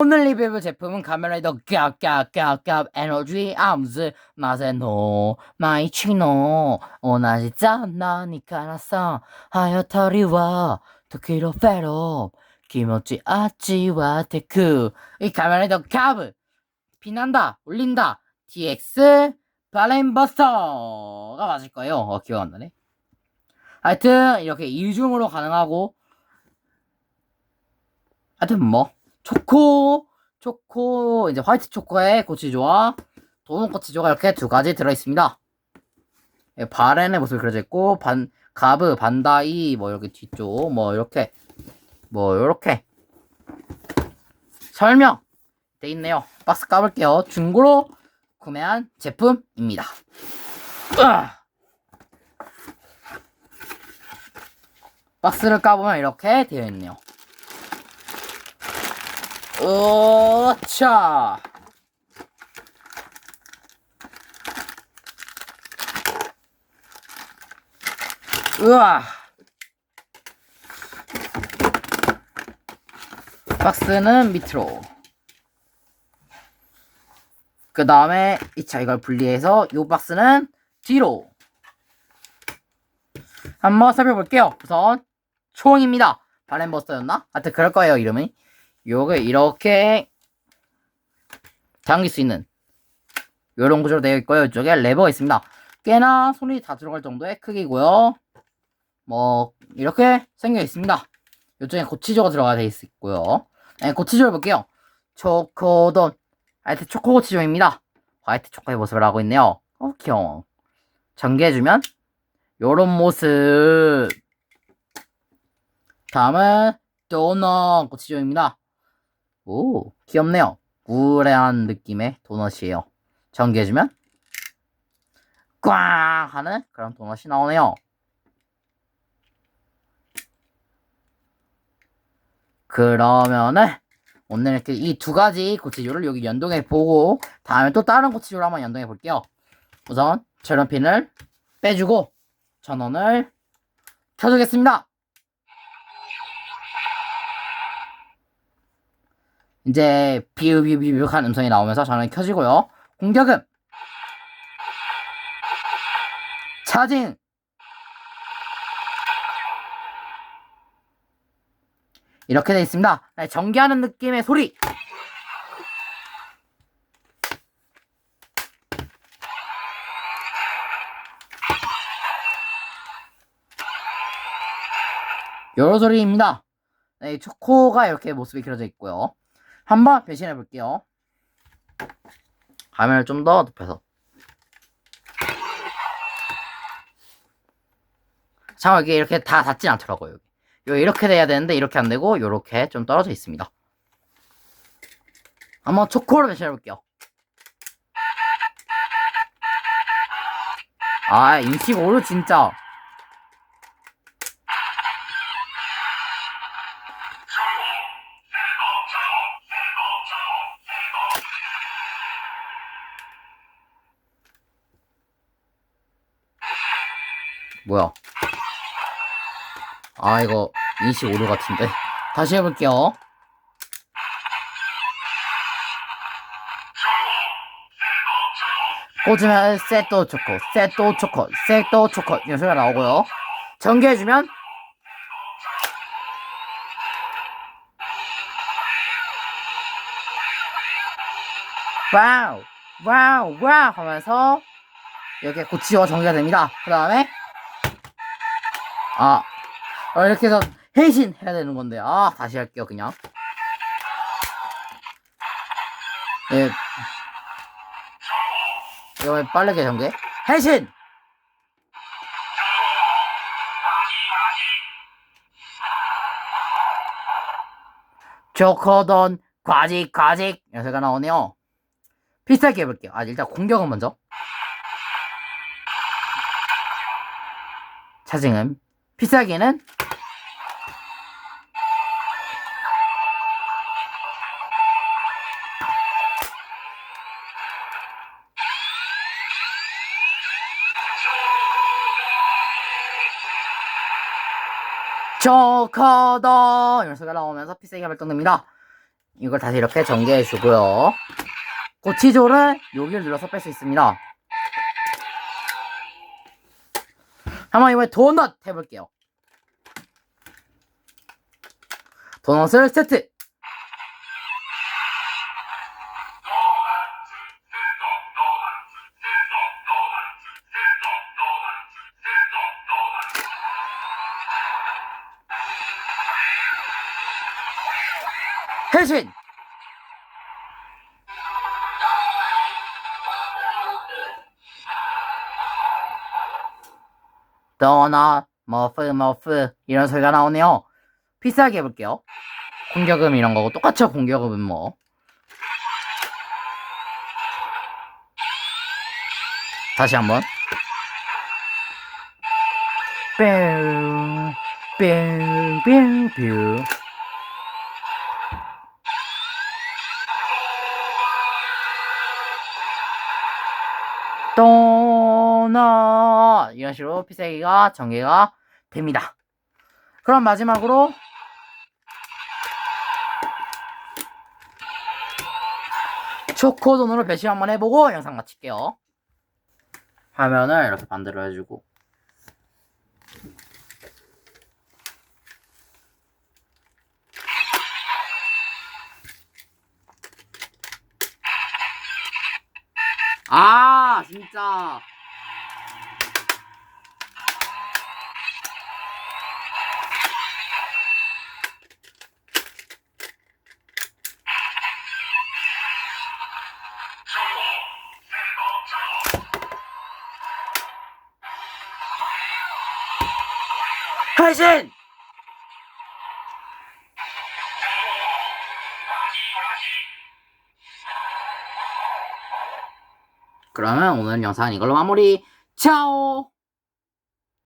오늘 리뷰 제품은 카메라이더 깍깍깍깍 에너지. 암즈 맛에 노 마이 치노. 오나지 짠나니 까나사 하여터리와 토키로 페로. 기모찌 아찌와 테크. 이 카메라이더 캡 빛난다 올린다. DX 발렌버스터가 맞을 거예요. 어 기억 안 나네. 하여튼 이렇게 이중으로 가능하고. 하여튼 뭐 초코, 초코, 이제 화이트 초코에 고치조와 도넛 고치조가 이렇게 두 가지 들어있습니다. 예, 바렌의 모습이 그려져 있고, 반, 가브, 반다이, 뭐 이렇게 뒤쪽, 뭐 이렇게, 뭐 이렇게 설명 돼 있네요. 박스 까볼게요. 중고로 구매한 제품입니다. 으아! 박스를 까보면 이렇게 되어 있네요. 어차. 으아 박스는 밑으로. 그 다음에 이차 이걸 분리해서 이 박스는 뒤로. 한번 살펴볼게요. 우선 총입니다. 바렌버스터였나? 하여튼 그럴 거예요 이름이 요게 이렇게 당길 수 있는 요런 구조로 되어 있고요. 이쪽에 레버가 있습니다. 꽤나 손이 다 들어갈 정도의 크기고요. 뭐 이렇게 생겨 있습니다. 이쪽에 고치조가 들어가 돼 있고요. 네, 고치조를 볼게요. 초코돈 하여튼 초코 고치조입니다. 화이트 초코의 모습을 하고 있네요. 어 귀여워. 전개해주면 요런 모습 다음은 도넛 고치조입니다. 오, 귀엽네요. 우레한 느낌의 도넛이에요. 전개해주면 꽝 하는 그런 도넛이 나오네요. 그러면은 오늘 이렇게 이 두 가지 고치조를 여기 연동해 보고 다음에 또 다른 고치조를 한번 연동해 볼게요. 우선 절연핀을 빼주고 전원을 켜주겠습니다. 이제 비읍비읍비읍한 음성이 나오면서 전원이 켜지고요. 공격은 차징 이렇게 되어 있습니다. 네, 전기하는 느낌의 소리 요런 소리입니다. 네, 초코가 이렇게 모습이 그려져 있고요. 한번 변신해 볼게요. 화면을 좀 더 높여서. 잠깐 이게 이렇게 다 닿진 않더라고요. 여기. 요 이렇게 돼야 되는데 이렇게 안 되고 요렇게 좀 떨어져 있습니다. 한번 초코로 변신해 볼게요. 아 인식 오류 진짜. 뭐야? 아 이거 인식 오류 같은데 다시 해볼게요. 꽂으면 세토 초코, 세토 초코, 세토 초코 이런 소리가 나오고요. 전개해주면 와우, 와우, 와우 하면서 이렇게 고치와 전개가 됩니다. 그 다음에 아 어, 이렇게 해서 해신 해야 되는 건데. 아 다시 할게요 그냥. 예. 이거 빠르게 전개 해신! 조커던 과직 과직! 연세가 나오네요. 비슷하게 해볼게요. 아 일단 공격은 먼저. 차징은 비싸게는 조커더 이런 소리가 나오면서 피세기가 발동됩니다. 이걸 다시 이렇게 전개해 주고요. 고치조를 여기를 눌러서 뺄 수 있습니다. 한번 이번에 도넛 해볼게요. 도넛을 세트! 해신! 도넛, 머프, 머프 이런 소리가 나오네요. 비싸게 해볼게요. 공격음 이런 거고 똑같죠 공격음은 뭐. 다시 한번. 뿅, 뿅, 뿅, 뿅. 도넛 이런 식으로 피세기가 전개가 됩니다. 그럼 마지막으로 초코돈으로 배심 한번 해보고 영상 마칠게요. 화면을 이렇게 반대로 해주고 아 진짜 해신 그러면 오늘 영상은 이걸로 마무리. 차오